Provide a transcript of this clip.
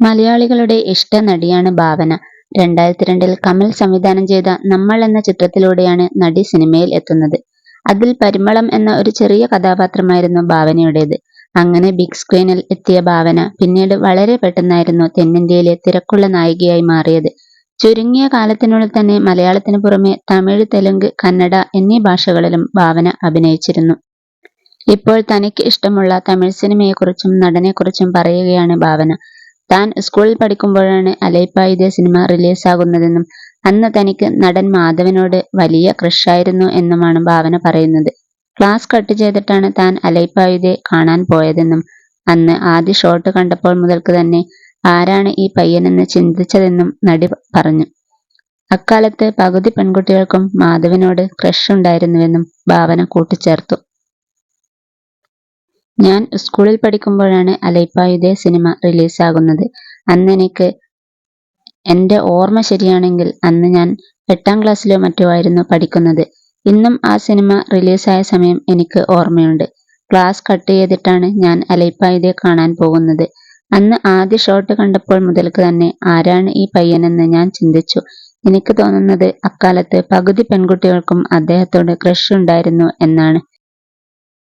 മലയാളികളുടെ ഇഷ്ട നടിയാണ് ഭാവന. രണ്ടായിരത്തി രണ്ടിൽ കമൽ സംവിധാനം ചെയ്ത നമ്മൾ എന്ന ചിത്രത്തിലൂടെയാണ് നടി സിനിമയിൽ എത്തുന്നത്. അതിൽ പരിമളം എന്ന ഒരു ചെറിയ കഥാപാത്രമായിരുന്നു ഭാവനയുടേത്. അങ്ങനെ ബിഗ് സ്ക്രീനിൽ എത്തിയ ഭാവന പിന്നീട് വളരെ പെട്ടെന്നായിരുന്നു തെന്നിന്ത്യയിലെ തിരക്കുള്ള നായികയായി മാറിയത്. ചുരുങ്ങിയ കാലത്തിനുള്ളിൽ തന്നെ മലയാളത്തിന് പുറമെ തമിഴ് തെലുങ്ക് കന്നഡ എന്നീ ഭാഷകളിലും ഭാവന അഭിനയിച്ചിരുന്നു. ഇപ്പോൾ തനിക്ക് ഇഷ്ടമുള്ള തമിഴ് സിനിമയെക്കുറിച്ചും നടനെക്കുറിച്ചും പറയുകയാണ് ഭാവന. താൻ സ്കൂളിൽ പഠിക്കുമ്പോഴാണ് അലൈപ്പായുധ സിനിമ റിലീസാകുന്നതെന്നും അന്ന് തനിക്ക് നടൻ മാധവനോട് വലിയ ക്രഷായിരുന്നു എന്നുമാണ് ഭാവന പറയുന്നത്. ക്ലാസ് കട്ട് ചെയ്തിട്ടാണ് താൻ അലൈപ്പായുധയെ കാണാൻ പോയതെന്നും അന്ന് ആദ്യ ഷോട്ട് കണ്ടപ്പോൾ മുതൽക്ക് തന്നെ ആരാണ് ഈ പയ്യനെന്ന് ചിന്തിച്ചതെന്നും നടി പറഞ്ഞു. അക്കാലത്ത് പകുതി പെൺകുട്ടികൾക്കും മാധവനോട് ക്രഷ് ഉണ്ടായിരുന്നുവെന്നും ഭാവന കൂട്ടിച്ചേർത്തു. ഞാൻ സ്കൂളിൽ പഠിക്കുമ്പോഴാണ് അലൈപ്പായുധേ സിനിമ റിലീസാകുന്നത്. അന്നെനിക്ക് എന്റെ ഓർമ്മ ശരിയാണെങ്കിൽ അന്ന് ഞാൻ എട്ടാം ക്ലാസ്സിലോ മറ്റോ ആയിരുന്നു പഠിക്കുന്നത്. ഇന്നും ആ സിനിമ റിലീസായ സമയം എനിക്ക് ഓർമ്മയുണ്ട്. ക്ലാസ് കട്ട് ചെയ്തിട്ടാണ് ഞാൻ അലൈപ്പായുധേ കാണാൻ പോകുന്നത്. അന്ന് ആദ്യ ഷോട്ട് കണ്ടപ്പോൾ മുതൽക്ക് തന്നെ ആരാണ് ഈ പയ്യനെന്ന് ഞാൻ ചിന്തിച്ചു. എനിക്ക് തോന്നുന്നത് അക്കാലത്ത് പകുതി പെൺകുട്ടികൾക്കും അദ്ദേഹത്തോട് ക്രഷ് ഉണ്ടായിരുന്നു എന്നാണ്.